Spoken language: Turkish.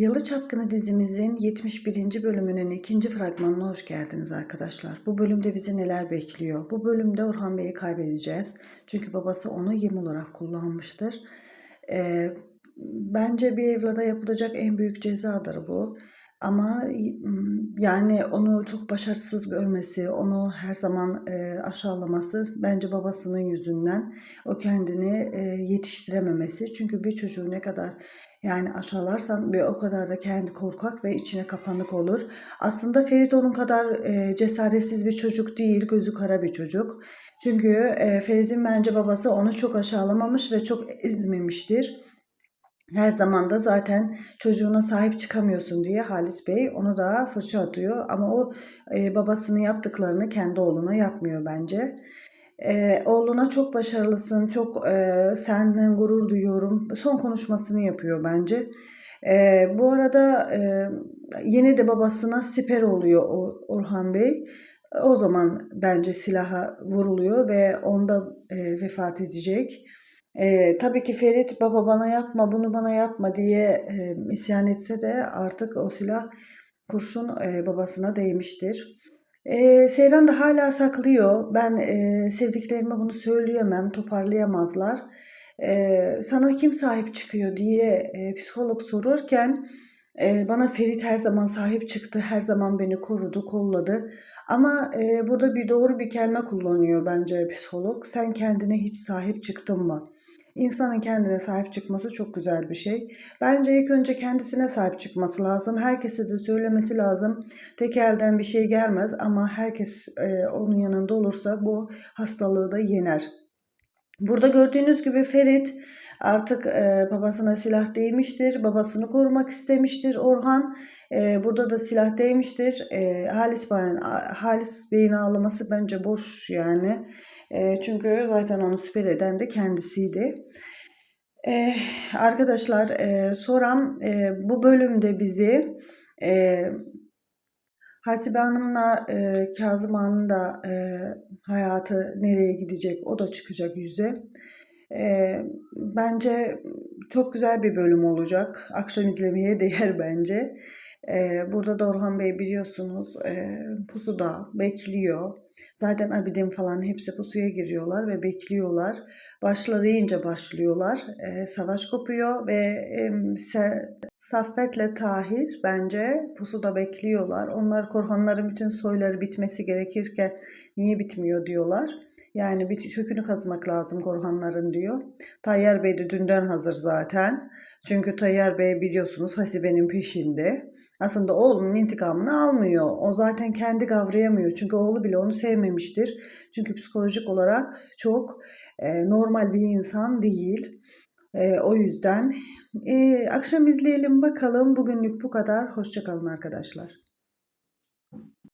Yalı Çapkını dizimizin 71. bölümünün ikinci fragmanına hoş geldiniz arkadaşlar. Bu bölümde bizi neler bekliyor? Bu bölümde Orhan Bey'i kaybedeceğiz. Çünkü babası onu yem olarak kullanmıştır. Ee, bence bir evlada yapılacak en büyük cezadır bu. Ama yani onu çok başarısız görmesi, onu her zaman e, aşağılaması bence babasının yüzünden o kendini e, yetiştirememesi. Çünkü bir çocuğu ne kadar yani aşağılarsan ve o kadar da kendi korkak ve içine kapanık olur. Aslında Ferit onun kadar e, cesaretsiz bir çocuk değil, gözü kara bir çocuk. Çünkü e, Ferit'in bence babası onu çok aşağılamamış ve çok ezmemiştir. Her zaman da zaten çocuğuna sahip çıkamıyorsun diye Halis Bey onu da fırça atıyor. Ama o e, babasının yaptıklarını kendi oğluna yapmıyor bence. E, oğluna çok başarılısın, çok e, senden gurur duyuyorum. Son konuşmasını yapıyor bence. E, bu arada e, yine de babasına siper oluyor Orhan Bey. O zaman bence silaha vuruluyor ve onda e, vefat edecek. E, tabii ki Ferit baba bana yapma bunu bana yapma diye e, isyan etse de artık o silah kurşun e, babasına değmiştir. E, Seyran da hala saklıyor. Ben e, sevdiklerime bunu söyleyemem, toparlayamazlar. E, sana kim sahip çıkıyor diye e, psikolog sorurken e, bana Ferit her zaman sahip çıktı, her zaman beni korudu, kolladı. Ama e, burada bir doğru bir kelime kullanıyor bence psikolog. Sen kendine hiç sahip çıktın mı? İnsanın kendine sahip çıkması çok güzel bir şey. Bence ilk önce kendisine sahip çıkması lazım. Herkese de söylemesi lazım. Tek elden bir şey gelmez ama herkes e, onun yanında olursa bu hastalığı da yener. Burada gördüğünüz gibi Ferit artık e, babasına silah değmiştir. Babasını korumak istemiştir Orhan. E, burada da silah değmiştir. E, Halis, Bey'in, Halis Bey'in ağlaması bence boş yani. E, çünkü zaten onu süper eden de kendisiydi. E, arkadaşlar e, soram e, bu bölümde bizi e, Hasibe Hanım'la e, Kazım Hanım'ın da e, hayatı nereye gidecek o da çıkacak yüze. E, bence çok güzel bir bölüm olacak. Akşam izlemeye değer bence. E, burada da Orhan Bey biliyorsunuz e, pusuda bekliyor. Zaten Abidin falan hepsi pusuya giriyorlar ve bekliyorlar. Başları iyice başlıyorlar. E, savaş kopuyor ve e, Saffet'le Tahir bence pusuda bekliyorlar. Onlar Korhanların bütün soyları bitmesi gerekirken niye bitmiyor diyorlar. Yani bir kökünü kazmak lazım Korhanların diyor. Tayyar Bey de dünden hazır zaten. Çünkü Tayyar Bey biliyorsunuz Hasibe'nin peşinde. Aslında oğlunun intikamını almıyor. O zaten kendi kavrayamıyor. Çünkü oğlu bile onu sevmemiştir. Çünkü psikolojik olarak çok e, normal bir insan değil. E, o yüzden e, akşam izleyelim bakalım. Bugünlük bu kadar. Hoşçakalın arkadaşlar.